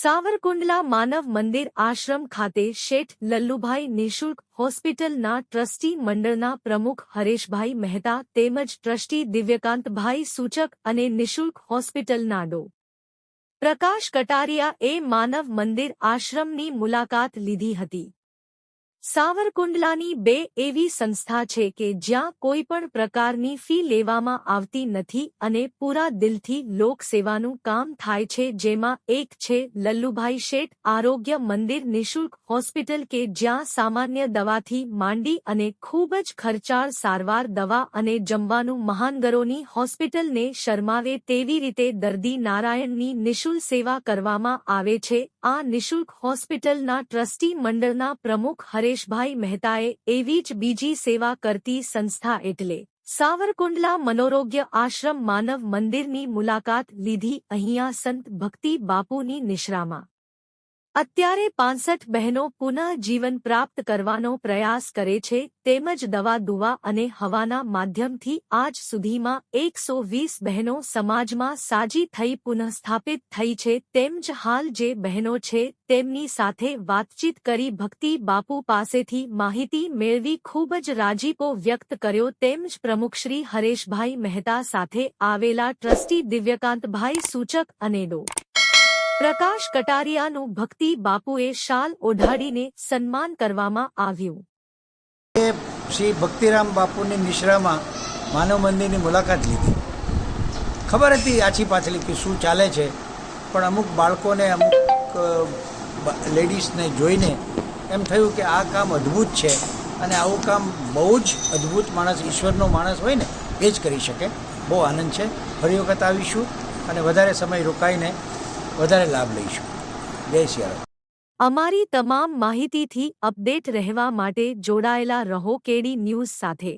સાવરકુંડલા માનવ મંદિર આશ્રમ ખાતે શેઠ લલ્લુભાઈ નિઃશુલ્ક હોસ્પિટલના ટ્રસ્ટી મંડળના પ્રમુખ હરેશભાઈ મહેતા તેમજ ટ્રસ્ટી દિવ્યકાંતભાઈ સૂચક અને નિઃશુલ્ક હોસ્પિટલના ડો. પ્રકાશ કટારિયા એ માનવ મંદિર આશ્રમની મુલાકાત લીધી હતી. સાવરકુંડલાની બે એવી સંસ્થા છે કે જ્યાં કોઈ પણ પ્રકારની ફી લેવામાં આવતી નથી અને પૂરા દિલથી લોકસેવાનું કામ થાય છે, જેમાં એક છે લલ્લુભાઈ શેઠ આરોગ્ય મંદિર નિઃશુલ્ક હોસ્પિટલ કે જ્યાં સામાન્ય દવાથી માંડી અને ખૂબ જ ખર્ચાળ સારવાર દવા અને જમવાનું મહાનગરોની હોસ્પિટલને શરમાવે તેવી રીતે દર્દી નારાયણની નિઃશુલ્ક સેવા કરવામાં આવે છે. આ નિઃશુલ્ક હોસ્પિટલના ટ્રસ્ટી મંડળના પ્રમુખ હરેશભાઈ મહેતાએ એવી જ બીજી સેવા કરતી સંસ્થા એટલે સાવરકુંડલા મનોરોગ્ય આશ્રમ માનવ મંદિરની મુલાકાત લીધી અહીંયા સંત ભક્તિ બાપુની નિશ્રામાં. અત્યારે પાંસઠ બહેનો પુનઃ જીવન પ્રાપ્ત કરવાનો પ્રયાસ કરે છે, તેમજ દવા દુવા અને હવાના માધ્યમથી આજ સુધીમાં એકસો વીસ બહેનો સમાજમાં સાજી થઈ પુનઃસ્થાપિત થઈ છે તેમજ હાલ જે બહેનો છે, તેમની સાથે વાતચીત કરી ભક્તિ બાપુ પાસેથી માહિતી મેળવી ખૂબ જ રાજીપો વ્યક્ત કર્યો તેમજ પ્રમુખશ્રી હરેશભાઈ મહેતા સાથે આવેલા ટ્રસ્ટી દિવ્યકાંતભાઈ સૂચક અને ડો. પ્રકાશ કટારિયાનું ભક્તિ બાપુએ શાલ ઓઢાડીને સન્માન કરવામાં આવ્યું. શ્રી ભક્તિરામ બાપુની નિશ્રામાં માનવ મંદિરની મુલાકાત લીધી. ખબર હતી આછી પાછલી કે શું ચાલે છે, પણ અમુક બાળકોને, અમુક લેડીઝને જોઈને એમ થયું કે આ કામ અદ્ભુત છે અને આવું કામ બહુ જ અદ્ભુત માણસ, ઈશ્વરનો માણસ હોય ને, એ જ કરી શકે. બહુ આનંદ છે. ફરી વખત આવીશું અને વધારે સમય રોકાઈને વધારે લાભ લઈશું. જય સિયારામ અમારી તમામ માહિતીથી અપડેટ રહેવા માટે જોડાયેલા રહો કેડી ન્યૂઝ સાથે.